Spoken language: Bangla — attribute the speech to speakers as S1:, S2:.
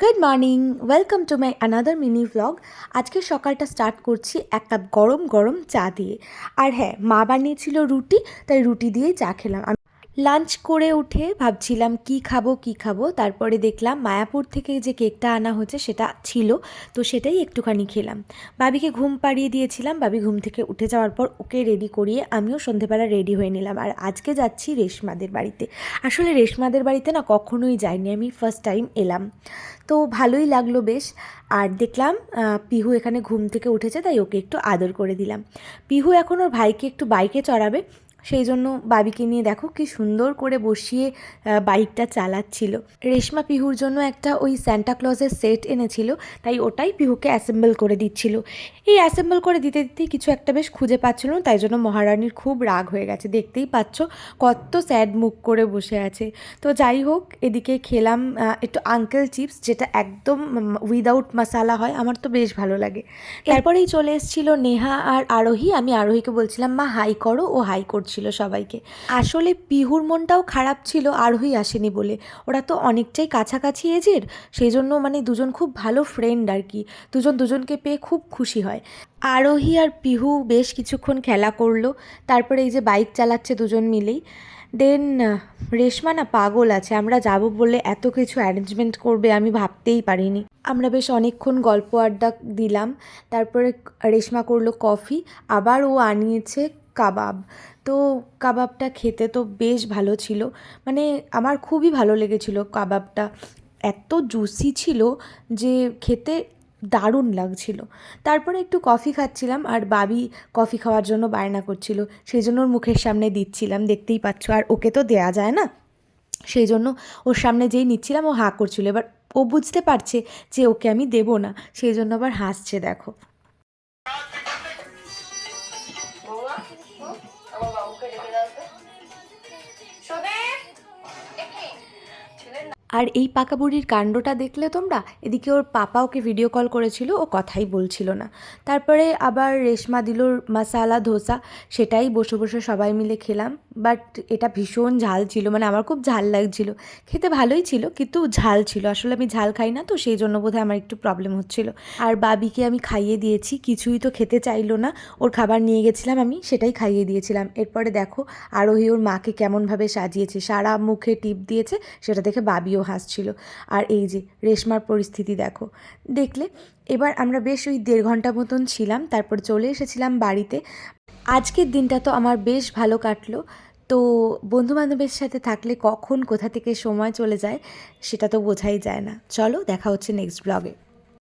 S1: Good morning welcome to my another mini vlog আজকে সকালটা স্টার্ট করছি এক কাপ গরম গরম চা দিয়ে। আর হ্যাঁ মা বানিয়েছিল রুটি, তাই রুটি দিয়ে চা খেলাম। লাঞ্চ করে উঠে ভাবছিলাম কি খাব কি খাব। তারপরে দেখলাম মায়াপুর থেকে যে কেকটা আনা হয়েছে সেটা ছিল, তো সেটাই একটুখানি খেলাম। বাবিকে ঘুম পাড়িয়ে দিয়েছিলাম, বাবি ঘুম থেকে উঠে যাওয়ার পর ওকে রেডি করিয়ে আমিও সন্ধেবেলা রেডি হয়ে নিলাম। আর আজকে যাচ্ছি রেশমাদের বাড়িতে। আসলে রেশমাদের বাড়িতে না কখনোই যাইনি, আমি ফার্স্ট টাইম এলাম। তো ভালোই লাগল বেশ। আর দেখলাম পিহু এখানে ঘুম থেকে উঠেছে, তাই ওকে একটু আদর করে দিলাম। পিহু এখন ওর ভাইকে একটু বাইকে চড়াবে সেই জন্য বাবিকে নিয়ে দেখো কি সুন্দর করে বসিয়ে বাইকটা চালাচ্ছিল। রেশমা পিহুর জন্য একটা ওই স্যান্টা ক্লজের সেট এনেছিল তাই ওটাই পিহুকে অ্যাসেম্বল করে দিচ্ছিল। এই অ্যাসেম্বল করে দিতে দিতেই কিছু একটা বেশ খুঁজে পাচ্ছিল তাই জন্য মহারানীর খুব রাগ হয়ে গেছে। দেখতেই পাচ্ছ কত স্যাড মুখ করে বসে আছে। তো যাই হোক এদিকে খেলাম একটু আঙ্কেল চিপস যেটা একদম উইদাউট মশালা হয় আমার তো বেশ ভালো লাগে। এরপরেই চলে এসেছিল নেহা আর আরোহী। আমি আরোহীকে বলছিলাম মা হাই করো। ও হাই করছিল সবাইকে। আসলে পিহুর মনটাও খারাপ ছিল, আরোহী আসেনি বলে। ওরা তো অনেকটাই কাছাকাছি এজের সেই জন্য মানে দুজন খুব ভালো ফ্রেন্ড আর কি। দুজন দুজনকে পেয়ে খুব খুশি হয়। আরোহী আর পিহু বেশ কিছুক্ষণ খেলা করল, তারপরে এই যে বাইক চালাচ্ছে দুজন মিলেই। দেন রেশমা না পাগল আছে, আমরা যাব বলে এত কিছু অ্যারেঞ্জমেন্ট করবে আমি ভাবতেই পারিনি। আমরা বেশ অনেকক্ষণ গল্প আড্ডা দিলাম, তারপরে রেশমা করল কফি আবার ও আনিয়েছে কাবাব। তো কাবাবটা খেতে তো বেশ ভালো ছিল। মানে আমার খুবই ভালো লেগেছিল কাবাবটা। এত জুসি ছিল যে খেতে দারুণ লাগছিল। তারপরে একটু কফি খাচ্ছিলাম আর বাবি কফি খাওয়ার জন্য বায়না করছিল। সেই জন্য ওর মুখের সামনে দিচ্ছিলাম। দেখতেই পাচ্ছ, আর ওকে তো দেয়া যায় না। সেই জন্য ওর সামনে যেই নিচ্ছিলাম, ও হাঁ করছিল। এবার ও বুঝতে পারছে যে ওকে আমি দেবো না। সেই জন্য আবার হাসছে, দেখো।
S2: আমার
S1: আর এই পাকা বুড়ির কাণ্ডটা দেখলে তোমরা? এদিকে ওর পাপা ওকে ভিডিও কল করেছিল, ও কথাই বলছিল না। তারপরে আবার রেশমা দিল মশালা, ধোসা, সেটাই বসে বসে সবাই মিলে খেলাম। বাট এটা ভীষণ ঝাল ছিল মানে আমার খুব ঝাল লাগছিল। খেতে ভালোই ছিল, কিন্তু ঝাল ছিল। আসলে আমি ঝাল খাই না, তো সেই জন্য বোধহয় আমার একটু প্রবলেম হচ্ছিল। আর বাবিকে আমি খাইয়ে দিয়েছি, কিছুই তো খেতে চাইলো না। ওর খাবার নিয়ে গেছিলাম আমি, সেটাই খাইয়ে দিয়েছিলাম। এরপরে দেখো, আরোহী ওর মাকে কেমনভাবে সাজিয়েছে। সারা মুখে টিপ দিয়েছে, সেটা দেখে বাবিও হাসছিল আর এই যে রেশমার পরিস্থিতি দেখো। দেখলে এবার আমরা বেশ ওই দেড় ঘণ্টা মতন ছিলাম, তারপর চলে এসেছিলাম বাড়িতে। আজকের দিনটা তো আমার বেশ ভালো কাটলো। তো বন্ধুবান্ধবের সাথে থাকলে কখন কোথা থেকে সময় চলে যায়, সেটা তো বোঝাই যায় না। চলো দেখা হচ্ছে নেক্সট ব্লগে